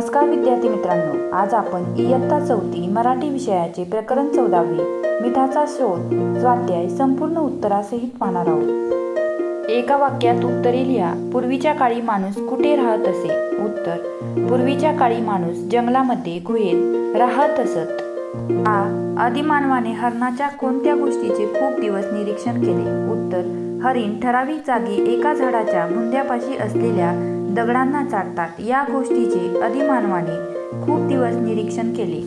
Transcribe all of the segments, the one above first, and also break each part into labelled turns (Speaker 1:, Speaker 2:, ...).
Speaker 1: नमस्कार विद्यार्थी मित्रांनो आज आपण इयत्ता चौथी मराठी विषयाचे प्रकरण चौदावे मिठाचा शोध स्वाध्याय संपूर्ण उत्तरासहित पाहणार आहोत. एका वाक्यात उत्तरे लिहा. पूर्वीच्या काळी माणूस कुठे राहत असे? उत्तर पूर्वीच्या काळी माणूस जंगलामध्ये गुहेत राहत असत. आ आदिमानवाने हरणाच्या कोणत्या गोष्टीचे खूप दिवस निरीक्षण केले? उत्तर हरिण ठराविक जागी एका झाडाच्या बुंद्यापाशी असलेल्या दगडांना चाटतात. या गोष्टीचे अधिमानवाने खूप दिवस निरीक्षण केले.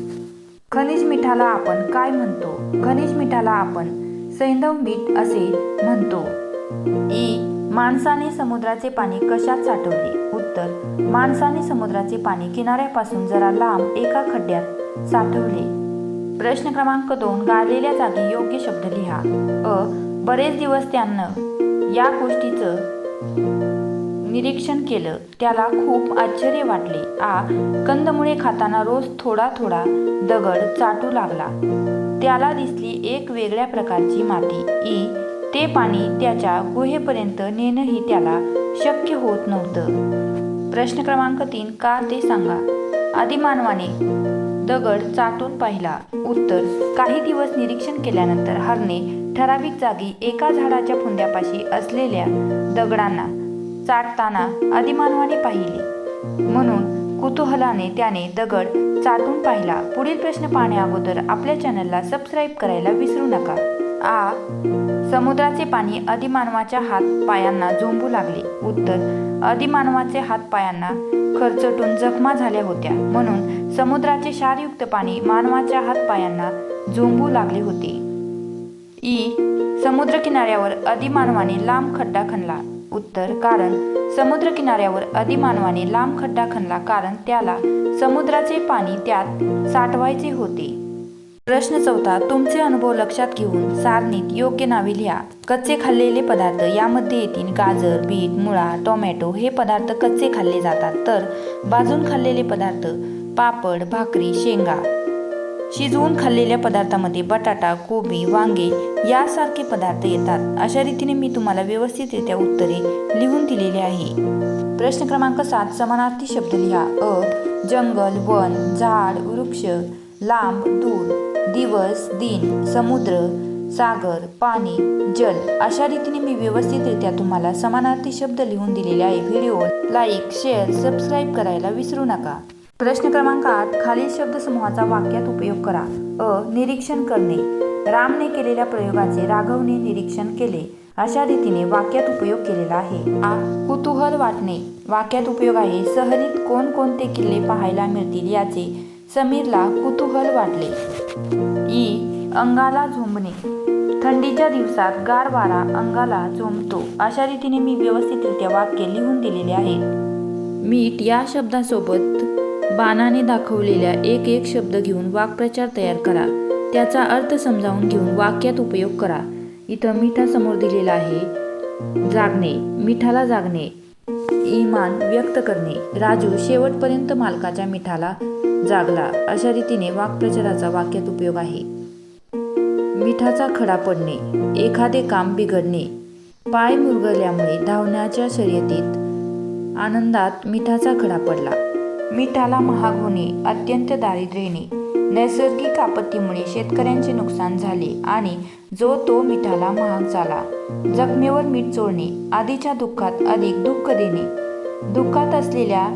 Speaker 1: खनिज मिठाला आपण काय म्हणतो? खनिज मिठाला आपण सैंधव मीठ असे म्हणतो. ई माणसाने समुद्राचे पाणी कशात साठवले? उत्तर माणसाने समुद्राचे पाणी किनाऱ्यापासून जरा लांब एका खड्ड्यात साठवले. प्रश्न क्रमांक दोन गाळलेल्या जागी योग्य शब्द लिहा. अ. बरेच दिवस त्यानं या गोष्टीचं निरीक्षण केलं. त्याला खूप आश्चर्य वाटले. आ. कंदमुळे खाताना रोज थोडा थोडा दगड चाटू लागला. त्याला दिसली एक वेगळ्या प्रकारची माती. ई. ते पाणी त्याच्या गुहेपर्यंत नेणंही त्याला शक्य होत नव्हतं. प्रश्न क्रमांक तीन का ते सांगा. आदिमानवाने दगड चाटून पाहिला. उत्तर काही दिवस निरीक्षण केल्यानंतर हरणे ठराविक जागी एका झाडाच्या फुंद्यापाशी असलेल्या दगडांना चाटताना अधिमानवाने पाहिले. म्हणून कुतूहलाने त्याने दगड चाटून पाहिला. पुढील प्रश्न पाहण्याअगोदर आपल्या चॅनलला सबस्क्राईब करायला विसरू नका. आ. समुद्राचे पाणी अधिमानवाच्या हात पायांना झोंबू लागले. उत्तर अधिमानवाचे हात पायांना खरचटून जखमा झाल्या होत्या. म्हणून समुद्राचे क्षारयुक्त पाणी मानवाच्या हातपायांना झोंबू लागले होते. ई. समुद्रकिनाऱ्यावर अधिमानवाने लांब खड्डा खणला. उत्तर कारण समुद्र किनाऱ्यावर अधिमानवाने लांब खड्डा खणला कारण त्याला समुद्राचे पाणी त्यात साठवायचे होते. प्रश्न चौथा तुमचे अनुभव लक्षात घेऊन सारणीत योग्य नावे लिहा. कच्चे खाल्लेले पदार्थ यामध्ये येतील गाजर बीट मुळा टोमॅटो हे पदार्थ कच्चे खाल्ले जातात. तर भाजून खाल्लेले पदार्थ पापड भाकरी शेंगा. शिजवून खाल्लेल्या पदार्थामध्ये बटाटा कोबी वांगे यासारखे पदार्थ येतात. अशा रीतीने मी तुम्हाला व्यवस्थितरित्या उत्तरे लिहून दिलेली आहे. प्रश्न क्रमांक सात समानार्थी शब्द लिहा. अ जंगल वन झाड वृक्ष लांब दूर दिवस दिन समुद्र सागर पाणी जल. अशा रीतीने मी व्यवस्थितरित्या तुम्हाला समानार्थी शब्द लिहून दिलेले आहे. व्हिडिओ लाईक शेअर सबस्क्राईब करायला विसरू नका. प्रश्न क्रमांक आठ खालील शब्दसमूहाचा वाक्यात उपयोग करा. अ. निरीक्षण करणे. रामने केलेल्या प्रयोगाचे राघवने निरीक्षण केले. अशा रीतीने वाक्यात उपयोग केलेला आहे. आ. कुतूहल वाटणे. वाक्यात उपयोग आहे. सहलीत कोणकोणते किल्ले पाहायला मिळतील याचे. समीरला कुतूहल वाटले. ई. अंगाला झोंबणे. थंडीच्या दिवसात गार वारा अंगाला झोंबतो. अशा रीतीने मी व्यवस्थितरित्या वाक्य लिहून दिलेले आहेत. मीठ या शब्दासोबत बाणाने दाखवलेल्या एक एक शब्द घेऊन वाक्प्रचार तयार करा. त्याचा अर्थ समजावून घेऊन वाक्यात उपयोग करा. इथं मिठासमोर दिलेला आहे. जागणे मिठाला जागणे. इमान व्यक्त करणे. राजू शेवटपर्यंत मालकाच्या मिठाला जागला. अशा रीतीने वाक्प्रचाराचा वाक्यात उपयोग आहे. मिठाचा खडा पडणे. एखादे काम बिघडणे. पाय मुरगळल्यामुळे धावण्याच्या शर्यतीत आनंदात मिठाचा खडा पडला. मिठाला महाग होणे अत्यंत दारिद्र्य नैसर्गिक आपत्तीमुळे शेतकऱ्यांचे नुकसान झाले आणि जो तो मिठाला महाग झाला. जखमेवर मीठ चोळणे आधीच्या दुःखात अधिक दुःख देणे. दुःखात असलेल्या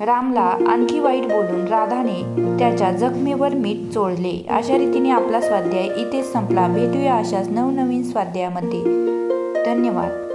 Speaker 1: रामला आणखी वाईट बोलून राधाने त्याच्या जखमेवर मीठ चोळले. अशा रीतीने आपला स्वाध्याय इथेच संपला. भेटूया अशाच नवनवीन स्वाध्यायामध्ये. धन्यवाद.